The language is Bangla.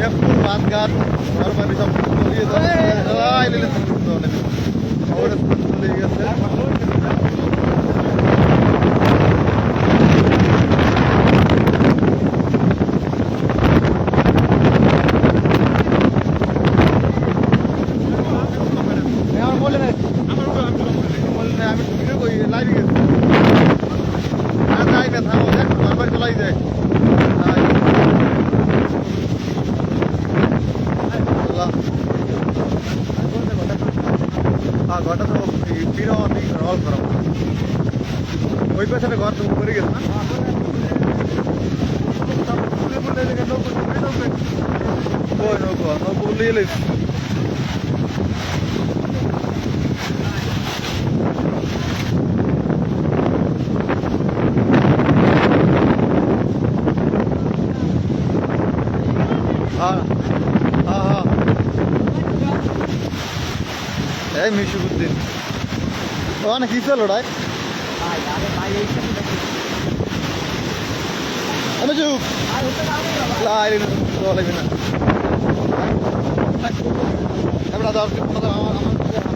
টেম্পুর বাস ঘাট ঘর বাড়ি সব তলিয়ে যাচ্ছে আই লিলে চলে ওটা চলে গেছে আমার বলে নাই বলে নাই আমি ভিডিও করি লাইভে গেছি আর যাই না থামো দেখ বারবার চলাই যায় আল্লাহ। হ্যাঁ ঘরটা তো বিরো রল করা ওই পেছনে ঘর তো উপরে এই মিশুকুদ্দিন ওখানে কি চলো রায় আমি চুপ লাইলে না। দশ আমার